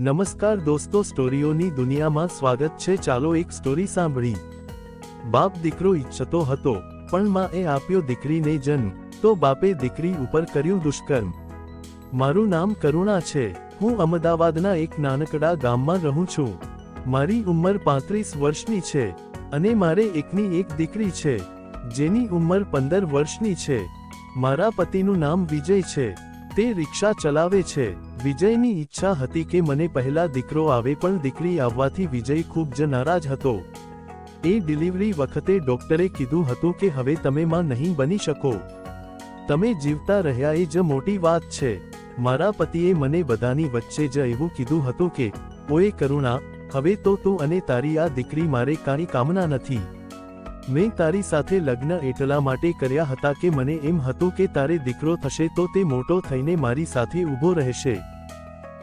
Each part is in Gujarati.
નમસ્કાર દોસ્તો, સ્ટોરીઓની દુનિયામાં સ્વાગત છે. ચાલો એક સ્ટોરી સાંભળી. બાપ દીકરો ઈચ્છતો હતો, પણ માએ આપ્યો દીકરીને જન્મ, તો બાપે દીકરી ઉપર કર્યું દુષ્કર્મ. મારું નામ કરુણા છે. હું અમદાવાદના એક નાનકડા ગામમાં રહું છું. મારી ઉંમર પાંત્રીસ વર્ષની છે અને મારે એકની એક દીકરી છે, જેની ઉંમર પંદર વર્ષની છે. મારા પતિનું નામ વિજય છે. તે રિક્ષા ચલાવે છે. વિજયની ઈચ્છા હતી કે મને પહેલા દીકરો આવે પણ દીકરી આવવાથી વિજય ખૂબ જ નારાજ હતો. એ ડિલિવરી વખતે ડોક્ટરે કીધું હતું કે હવે તમે માં નહીં બની શકો. તમે જીવતા રહ્યા એ જ મોટી વાત છે. મારા પતિએ મને બધાની વચ્ચે જ એવું કીધું હતું કે, ઓએ કરુણા, હવે તો તું અને તારી આ દીકરી મારે કાંઈ કામના નથી. મેં તારી સાથે લગ્ન એટલા માટે કર્યા હતા કે મને એમ હતું કે તારે દીકરો થશે તો તે મોટો થઈને મારી સાથે ઊભો રહેશે.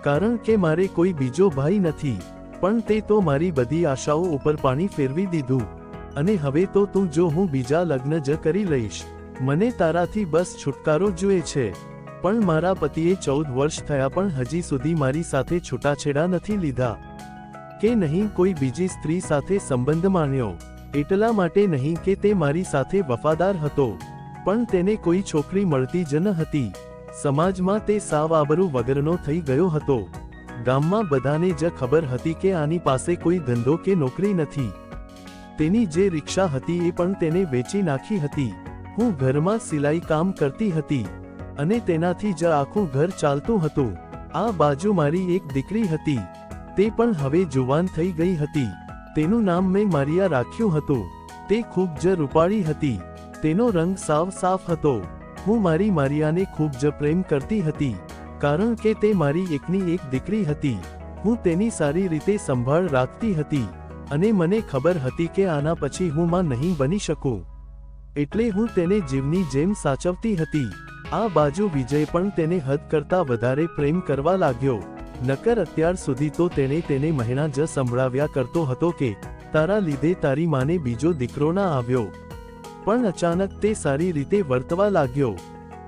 કારણ કે મારે કોઈ બીજો ભાઈ નથી, પણ તે તો મારી બધી આશાઓ ઉપર પાણી ફેરવી દીધું. અને હવે તો તું જો હું બીજા લગ્ન જ કરી લઈશ, મને તારાથી બસ છુટકારો જોઈએ છે. પણ મારા પતિએ ચૌદ વર્ષ થયા પણ હજી સુધી મારી સાથે છૂટાછેડા નથી લીધા. કે નહીં કોઈ બીજી સ્ત્રી સાથે સંબંધ માણ્યો, એટલા માટે નહીં કે તે મારી સાથે વફાદાર હતો. પણ તેને કોઈ છોકરી મળતી જ ન હતી. સમાજમાં તે સાવ આબરૂ વગરનો થઈ ગયો હતો. ગામમાં બધાને જ ખબર હતી કે આની પાસે કોઈ ધંધો કે નોકરી નથી. તેની જે રિક્ષા હતી એ પણ તેને વેચી નાખી હતી. હું ઘરમાં સિલાઈ કામ કરતી હતી. અને તેનાથી જ આખું ઘર ચાલતું હતું. આ બાજુ મારી એક દીકરી હતી. તે પણ હવે જુવાન થઈ ગઈ હતી. તેનું નામ મેં મારિયા રાખ્યું હતું. તે ખૂબ જ રૂપાળી હતી. તેનો રંગ સાવ સાફ હતો. હું મારી મારિયાને ખૂબ જ પ્રેમ કરતી હતી, કારણ કે તે મારી એકની એક દીકરી હતી. હું તેની સારી રીતે સંભાળ રાખતી હતી, અને મને ખબર હતી કે આના પછી હું માં નહીં બની શકું. એટલે હું તેને જીવની જેમ સાચવતી હતી. આ બાજુ વિજય પણ તેને હદ કરતા વધારે પ્રેમ કરવા લાગ્યો. નકર અત્યાર સુધી તો તેણે તેને મહિના જ સંભળાવ્યા કરતો હતો કે, તારા લીધે તારી માને બીજો દીકરો ના આવ્યો. પણ અચાનક તે સારી રીતે વર્તવા લાગ્યો.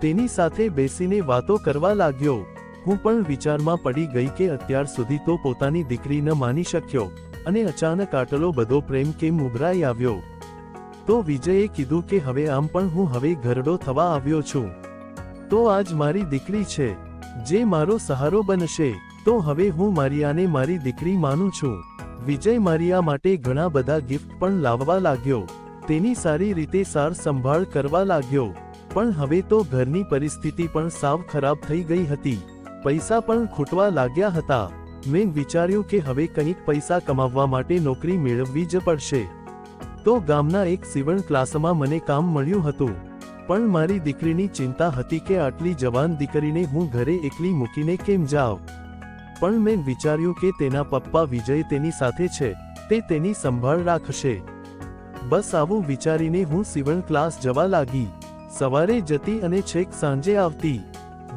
તેની સાથે બેસીને વાતો કરવા લાગ્યો. હું પણ વિચારમાં પડી ગઈ કે અત્યાર સુધી તો પોતાની દીકરી ન માની શક્યો, અને અચાનક આટલો બધો પ્રેમ કેમ ઉભરાઈ આવ્યો? તો વિજયે કીધું કે હવે આમ પણ હું હવે ઘરડો થવા આવ્યો છું. તો આજ મારી દીકરી છે. જે મારો સહારો બનશે, તો હવે હું મારિયાને મારી દીકરી માનું છું. વિજય મારિયા માટે ઘણા બધા ગિફ્ટ પણ લાવવા લાગ્યો. તેની સારી રીતે સાર સંભાળ કરવા લાગ્યો. પણ હવે તો ઘરની પરિસ્થિતિ પણ સાવ ખરાબ થઈ ગઈ હતી. પૈસા પણ ખૂટવા લાગ્યા હતા. મેં વિચાર્યું કે હવે કંઈક પૈસા કમાવવા માટે નોકરી મેળવવી જ પડશે. તો ગામના એક સીવણ ક્લાસમાં મને કામ મળ્યું હતું. પણ મારી દીકરીની ચિંતા હતી કે આટલી જવાન દીકરીને હું ઘરે એકલી મૂકીને કેમ જાઉં? પણ મેં વિચાર્યું કે તેના પપ્પા વિજય તેની સાથે છે. તે તેની સંભાળ રાખશે. બસ આવું વિચારીને હું સીવણ ક્લાસ જવા લાગી. સવારે જતી અને છેક સાંજે આવતી.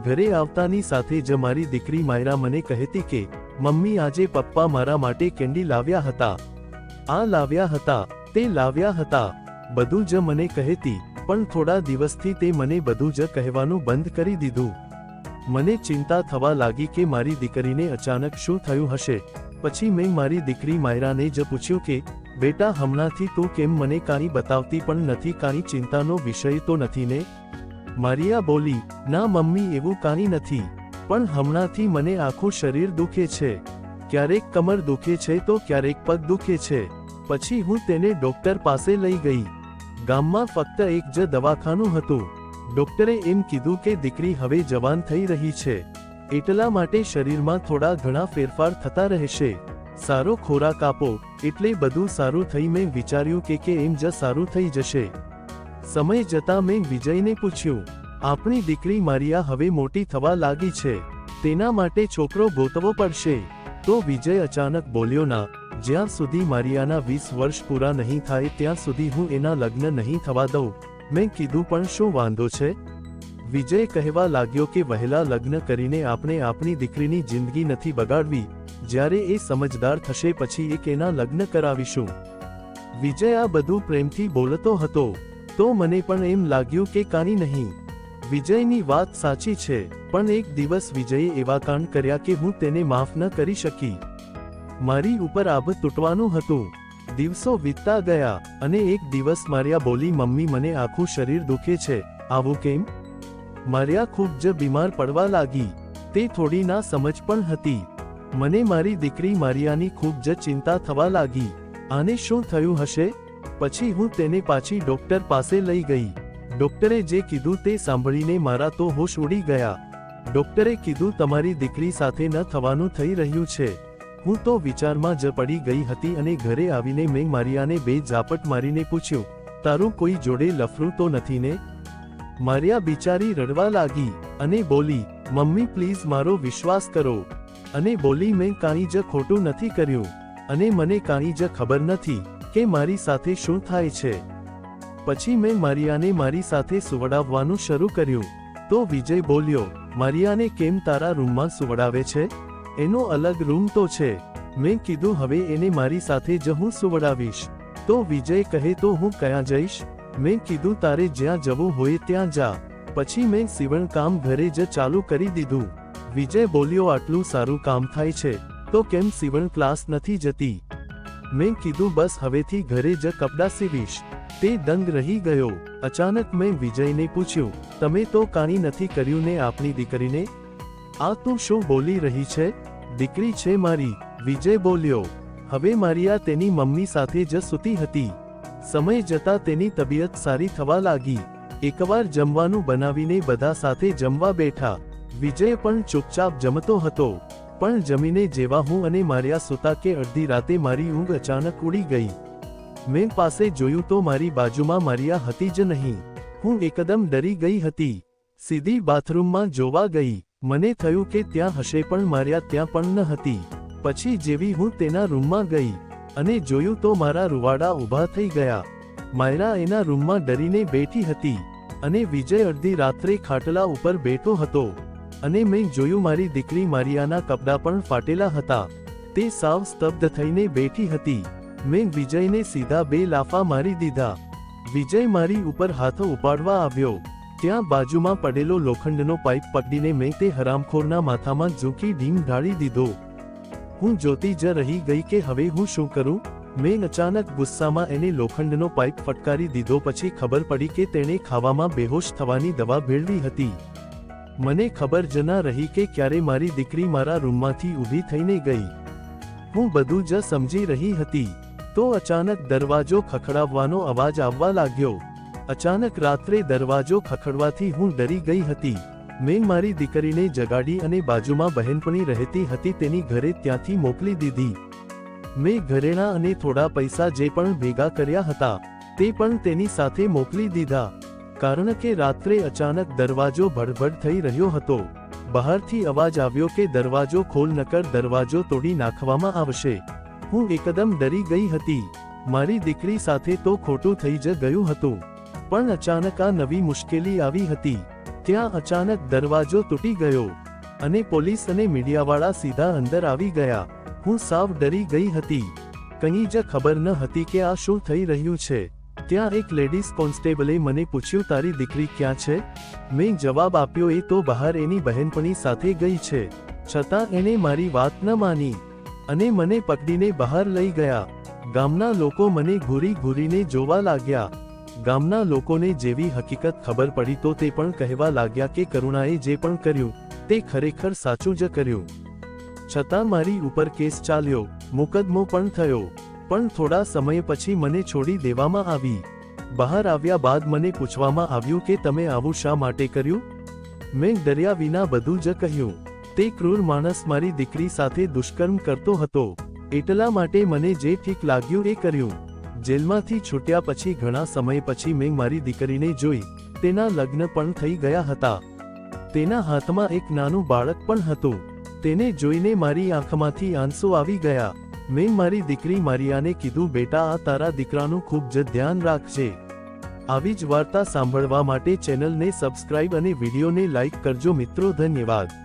ઘરે આવતાની સાથે જ મારી દીકરી માયરા મને કહેતી કે, મમ્મી આજે પપ્પા મારા માટે કેન્ડી લાવ્યા હતા. આ લાવ્યા હતા? તે લાવ્યા હતા? બધું જ મને કહેતી, પણ થોડા દિવસથી તે મને બધું જ કહેવાનું બંધ કરી દીધું. મને ચિંતા થવા લાગી કે મારી દીકરીને અચાનક શું થયું હશે? પછી મેં મારી દીકરી માયરાને જ પૂછ્યું કે બેટા, હમણાંથી તું કેમ મને કાંઈ બતાવતી પણ નથી, કાંઈ ચિંતાનો વિષય તો નથી ને? મારિયા બોલી, ના મમ્મી, એવું કાંઈ નથી, પણ હમણાંથી મને આખું શરીર દુખે છે. ક્યારેક કમર દુખે છે તો ક્યારેક પગ દુખે છે. પછી હું તેને ડોક્ટર પાસે લઈ ગઈ. ગામમાં ફક્ત એક જ દવાખાનું હતું. ડોક્ટરે એમ કીધું કે દીકરી હવે જવાન થઈ રહી છે. એટલા માટે શરીરમાં થોડા ઘણા ફેરફાર થતા રહેશે. સારો ખોરાક આપો, એટલે બધું સારું થઈ મેં વિચાર્યું કે કે એમ જ સારું થઈ જશે. સમય જતા મેં વિજયને પૂછ્યું, આપણી દીકરી મારિયા હવે મોટી થવા લાગી છે, તેના માટે છોકરો ગોતવો પડશે. તો વિજય અચાનક બોલ્યો, ના, જ્યાં સુધી મારિયાના વીસ વર્ષ પૂરા નહીં થાય ત્યાં સુધી હું એના લગ્ન નહીં થવા દઉં. મેં કીધું, પણ શું વાંધો છે? વિજય કહેવા લાગ્યો કે વહેલા લગ્ન કરીને આપણે આપણી દીકરીની જિંદગી નથી બગાડવી જ્યારે એ સમજદાર થશે પછી એક એના લગ્ન કરાવીશું. વિજય આ બધું પ્રેમથી બોલતો હતો, તો મને પણ એમ લાગ્યું કે કાંઈ નહીં. વિજયની વાત સાચી છે, પણ એક દિવસ વિજયે એવા કાંડ કર્યા કે હું તેને માફ ન કરી શકી. મારી ઉપર આભ તૂટવાનું હતું. દિવસો વીતતા ગયા અને એક દિવસ માર્યા બોલી, મમ્મી, મને આખું શરીર દુખે છે. આવું કેમ? માર્યા ખૂબ જ બીમાર પડવા લાગી. તે થોડી ના સમજ પણ હતી. મને મારી દીકરી મારિયાની ખૂબ જ ચિંતા થવા લાગી. આને શું થયું હશે? પછી હું તેને પાછી ડોક્ટર પાસે લઈ ગઈ. ડોક્ટરે જે કીધું તે સાંભળીને મારા તો હોશ ઉડી ગયા. ડોક્ટરે કીધું તમારી દીકરી સાથે ન થવાનું થઈ રહ્યું છે. હું તો વિચારમાં જ પડી ગઈ હતી અને ઘરે આવીને મેં મારિયાને બે ઝાપટ મારીને પૂછ્યું, તારું કોઈ જોડે લફરું તો નથી ને? મારિયા બિચારી રડવા લાગી અને બોલી, મમ્મી, પ્લીઝ મારો વિશ્વાસ કરો. અને બોલી મેં કાંઈ જ ખોટું નથી કર્યું, અને મને કાંઈ જ ખબર નથી કે મારી સાથે શું થાય છે. પછી મેં મારિયાને મારી સાથે સુવડાવવાનું શરૂ કર્યું, તો વિજય બોલ્યો, મારિયાને કેમ તારા રૂમમાં સુવડાવે છે? એનો અલગ રૂમ તો છે. મેં કીધું, હવે એને મારી સાથે જ હું સુવડાવીશ. તો વિજય કહે, તો હું ક્યાં જઈશ? મેં કીધું, તારે જ્યાં જવું હોય ત્યાં જા. પછી મેં સીવણ કામ ઘરે જ ચાલુ કરી દીધું. વિજય બોલ્યો, આટલું સારું કામ થાય છે, તો કેમ સીવણ ક્લાસ નથી જતી? મેં કીધું, બસ હવેથી ઘરે જ કપડાં સીવીશ. તે દંગ રહી ગયો. અચાનક મેં વિજયને પૂછ્યું, તમે તો કાણી નથી કર્યું ને આપણી દીકરીને? આ તું શું બોલી રહી છે? દીકરી છે મારી. વિજય બોલ્યો, હવે મારિયા તેની મમ્મી સાથે જ સૂતી હતી. સમય જતા તેની તબિયત સારી થવા લાગી. એકવાર જમવાનું બનાવીને બધા સાથે જમવા બેઠા. વિજય પણ ચૂપચાપ જમતો હતો. પણ જમીને જેવા હું અને માર્યા સુતા કે અડધી રાતે મારી ઊંઘ અચાનક ઉડી ગઈ. મેં પાસે જોયું તો મારી બાજુમાં મારિયા હતી જ નહીં. હું એકદમ ડરી ગઈ હતી. સીધી બાથરૂમમાં જોવા ગઈ. મને થયું કે ત્યાં હશે પણ માર્યા ત્યાં પણ ન હતી. પછી જેવી હું તેના રૂમમાં ગઈ અને જોયું તો મારા રૂવાડા ઊભા થઈ ગયા. માયરા એના રૂમમાં ડરીને બેઠી હતી અને વિજય અડધી રાત્રે ખાટલા ઉપર બેઠો હતો. અને મેં જોયું મારી દીકરી મારિયાના કપડાં પણ ફાટેલા હતા. તે સાવ સ્તબ્ધ થઈને બેઠી હતી. મેં વિજયને સીધા બે લાફા મારી દીધા. વિજય મારી ઉપર હાથો ઉપાડવા આવ્યો. ત્યાં બાજુમાં પડેલો લોખંડનો પાઇપ પકડીને મેં તે હરામખોરના માથામાં ઝૂકી ઢીમ ઢાળી દીધો. હું જોતી જ રહી ગઈ કે હવે હું શું કરું? મેં અચાનક ગુસ્સામાં એને લોખંડનો પાઇપ ફટકારી દીધો પછી ખબર પડી કે તેણે ખાવામાં બેહોશ થવાની દવા ભેળવી હતી. મને ખબર જ ન રહી કે ક્યારે મારી દીકરી મારા રૂમમાંથી ઊભી થઈને ગઈ. હું બધું જ સમજી રહી હતી. તો અચાનક દરવાજો ખખડાવવાનો અવાજ આવવા લાગ્યો. અચાનક રાત્રે દરવાજો ખખડવાથી હું ડરી ગઈ હતી. મેં મારી દીકરીને જગાડી અને બાજુમાં બહેનપણી રહેતી હતી તેની ઘરે ત્યાંથી મોકલી દીધી. મેં ઘરેણા અને થોડા પૈસા જે પણ ભેગા કર્યા હતા, તે પણ તેની સાથે મોકલી દીધા. કારણ કે રાત્રે અચાનક દરવાજો ભડભડ થઈ રહ્યો હતો. બહારથી અવાજ આવ્યો કે દરવાજો ખોલ નકર દરવાજો તોડી નાખવામાં આવશે. હું એકદમ ડરી ગઈ હતી. મારી દીકરી સાથે તો ખોટું થઈ જ ગયું હતું. પણ અચાનક આ નવી મુશ્કેલી આવી હતી. ત્યાં અચાનક દરવાજો તૂટી ગયો. અને પોલીસ અને મીડિયાવાળા સીધા અંદર આવી ગયા. હું સાવ ડરી ગઈ હતી. કંઈ જ ખબર ન હતી કે આ શું થઈ રહ્યું છે. ત્યાં એક લેડીઝ કોન્સ્ટેબલે મને પૂછ્યું, તારી દીકરી ક્યાં છે? મેં જવાબ આપ્યો, એ તો બહાર એની બહેનપણી સાથે ગઈ છે. છતાં એણે મારી વાત ન માની અને મને પકડીને બહાર લઈ ગયા. ગામના લોકો મને ઘૂરી ઘૂરીને જોવા લાગ્યા. ગામના લોકોને જેવી હકીકત ખબર પડી તો તે પણ કહેવા લાગ્યા કે કરુણાએ જે પણ કર્યું, તે ખરેખર સાચું જ કર્યું. છતાં મારી ઉપર કેસ ચાલ્યો. મુકદમો પણ થયો. પણ થોડા સમય પછી મને છોડી દેવામાં આવી. બહાર આવ્યા બાદ મને પૂછવામાં આવ્યું કે તમે આવું શા માટે કર્યું? મેં ડર્યા વિના બધું જ કહ્યું. તે ક્રૂર માણસ મારી દીકરી સાથે દુષ્કર્મ કરતો હતો. એટલા માટે મને જે ઠીક લાગ્યું એ કર્યું. જેલમાંથી છૂટ્યા પછી ઘણા સમય પછી મેં મારી દીકરીને જોઈ. તેના લગ્ન પણ થઈ ગયા હતા. તેના હાથમાં એક નાનું બાળક પણ હતું. તેને જોઈને મારી આંખમાંથી આંસુ આવી ગયા. મેં મારી દીકરી મારિયાને કીધું, બેટા, આ તારા દીકરાનું ખૂબ જ ધ્યાન રાખજે. આવી જ વાર્તા સાંભળવા માટે ચેનલને સબસ્ક્રાઇબ અને વિડીયોને લાઇક કરજો મિત્રો, ધન્યવાદ.